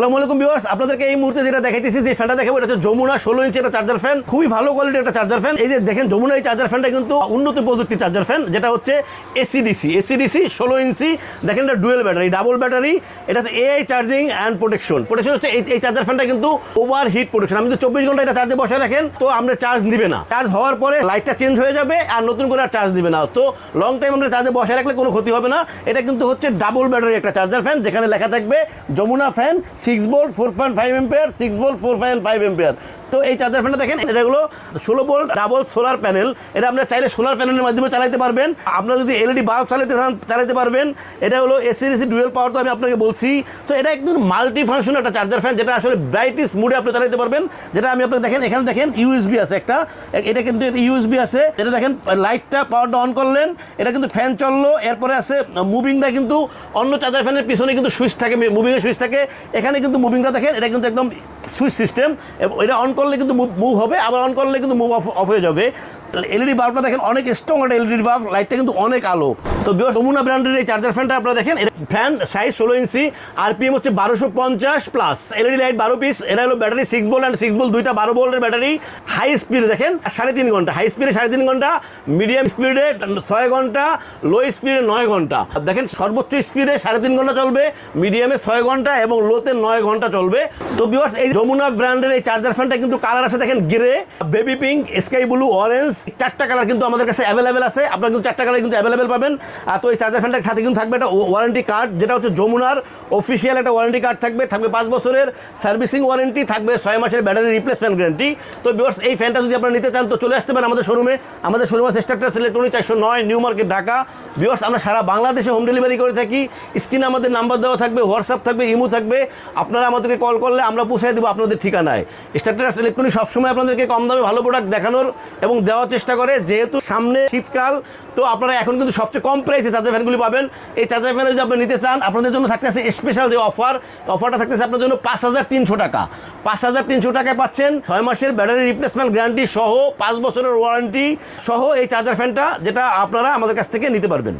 আসসালামু আলাইকুম ভিউয়ার্স, আপনাদেরকে এই মুহূর্তে যেটা দেখাইতেছি যে ফ্যানটা দেখাবো, এটা হচ্ছে যমুনা ষোলো ইঞ্চি একটা চার্জার ফ্যান, খুবই ভালো কোয়ালিটির একটা চার্জার ফ্যান। এই যে দেখেন, যমুনা এই চার্জার ফ্যানটা কিন্তু উন্নত প্রযুক্তির চার্জার ফ্যান, যেটা হচ্ছে এসিডিসি এসিডিসি ষোলো ইঞ্চি। দেখেন, এটা ডুয়েল ব্যাটারি ডাবল ব্যাটারি এটা হচ্ছে AI charging and protection protection হচ্ছে এই চার্জার ফ্যানটা কিন্তু ওভার হিট প্রোটেকশন আপনি যদি চব্বিশ ঘণ্টা এটা চার্জে বসে রাখেন, তো আমরা চার্জ দিবে না। চার্জ হওয়ার পরে লাইটটা চেঞ্জ হয়ে যাবে আর নতুন করে আর চার্জ দিবে না। তো লং টাইম আমরা চার্জে বসে রাখলে কোনো ক্ষতি হবে না। এটা কিন্তু হচ্ছে ডাবল ব্যাটারি একটা চার্জার ফ্যান, যেখানে লেখা থাকবে Jamuna fan six volt four point five ampere six volt four point five ampere তো এই চার্জার ফ্যানটা দেখেন, এটা হলো ষোলো বোল্ট ডাবল সোলার প্যানেল এটা আপনারা চাইলে সোলার প্যানেলের মাধ্যমে চালাতে পারবেন। আপনারা যদি এলইডি বাল্ব চালাতে চান চালাতে পারবেন। এটা হলো এসি এসি ডুয়েল পাওয়ার তো আমি আপনাকে বলছি। তো এটা একদম মাল্টি ফাংশন একটা চার্জার ফ্যান যেটা আসলে ব্রাইটেস্ট মুডে আপনি চালাতে পারবেন। যেটা আমি আপনাকে দেখেন, এখানে দেখেন ইউএসবি আছে একটা। এটা কিন্তু ইউএসবি আছে। এটা দেখেন লাইটটা পাওয়ারটা অন করলেন। এটা কিন্তু ফ্যান চলল। এরপরে আছে মুভিংটা কিন্তু অন্য চার্জার ফ্যানের পিছনে কিন্তু সুইচ থাকে মুভিংয়ের সুইচ থাকে। এখানে কিন্তু মুভিংটা দেখেন, এটা কিন্তু একদম সুইচ সিস্টেম এটা অন করলে কিন্তু মুভ হবে, আবার অন করলে কিন্তু মুভ অফ অফ হয়ে যাবে। এলইডি বাল্বটা দেখেন অনেক স্ট্রং একটা এলইডি বাল্ব লাইটটা কিন্তু অনেক আলো। তো বিকজ যমুনা ব্র্যান্ডের এই চার্জার ফ্যানটা আপনারা দেখেন ফ্যান সাইজ ষোলো ইঞ্চি আরপিএম হচ্ছে বারোশো পঞ্চাশ প্লাস এলইডি লাইট বারো পিস এটা হলো battery six volt and six volt দুইটা বারো বোল্টের ব্যাটারি হাই স্পিডে দেখেন, সাড়ে তিন ঘণ্টা। হাই স্পিডে সাড়ে তিন ঘণ্টা মিডিয়াম স্পিডে ছয় ঘণ্টা লো স্পিডে নয় ঘণ্টা। দেখেন সর্বোচ্চ স্পিডে সাড়ে তিন ঘণ্টা চলবে মিডিয়ামে ছয় ঘণ্টা এবং লোতে নয় ঘণ্টা চলবে। তো বিকজ এই যমুনা ব্র্যান্ডের এই চার্জার ফ্যানটা কিন্তু কালার আছে দেখেন grey baby pink sky blue orange চারটা কালার কিন্তু আমাদের কাছে অ্যাভেলেবেল আছে। আপনারা কিন্তু চারটা কালার কিন্তু অ্যাভেলেবেল পাবেন। আর তো এই চার্জার ফ্যানটার সাথে কিন্তু থাকবে একটা ওয়ারেন্টি কার্ড যেটা হচ্ছে যমুনার অফিসিয়াল একটা ওয়ারেন্টি কার্ড থাকবে। থাকবে পাঁচ বছরের সার্ভিসিং ওয়ারেন্টি থাকবে ছয় মাসের ব্যাটারি রিপ্লেসমেন্ট গ্যারান্টি তো বিকজ এই ফ্যানটা যদি আপনারা নিতে চান, তো চলে আসতে পারেন আমাদের শোরুমে আমাদের শোরুম আছে ইলেকট্রনিক চারশো নয় নিউ মার্কেট ঢাকা বিকজ আমরা সারা বাংলাদেশে হোম ডেলিভারি করে থাকি। স্ক্রিনে আমাদের নাম্বার দেওয়া থাকবে হোয়াটসঅ্যাপ থাকবে ইমো থাকবে। আপনারা আমাদেরকে কল করলে আমরা পৌঁছে দেবো আপনাদের ঠিকানায়। স্ট্রাকচার ইলেকট্রনিক সবসময় আপনাদেরকে কম দামে ভালো প্রোডাক্ট দেখানোর এবং দেওয়ার চেষ্টা করে। যেহেতু সামনে শীতকাল, তো আপনারা এখন কিন্তু সবচেয়ে কম প্রাইসে চার্জার ফ্যানগুলি পাবেন। এই চার্জার ফ্যান যদি আপনি নিতে চান, আপনাদের জন্য থাকতেছে স্পেশাল যে অফার অফারটা থাকতেছে আপনার জন্য পাঁচ হাজার তিনশো টাকা। পাঁচ হাজার তিনশো টাকায় পাচ্ছেন ছয় মাসের ব্যাটারি রিপ্লেসমেন্ট গ্যারান্টি সহ পাঁচ বছরের ওয়ারেন্টি সহ এই চার্জার ফ্যানটা যেটা আপনারা আমাদের কাছ থেকে নিতে পারবেন।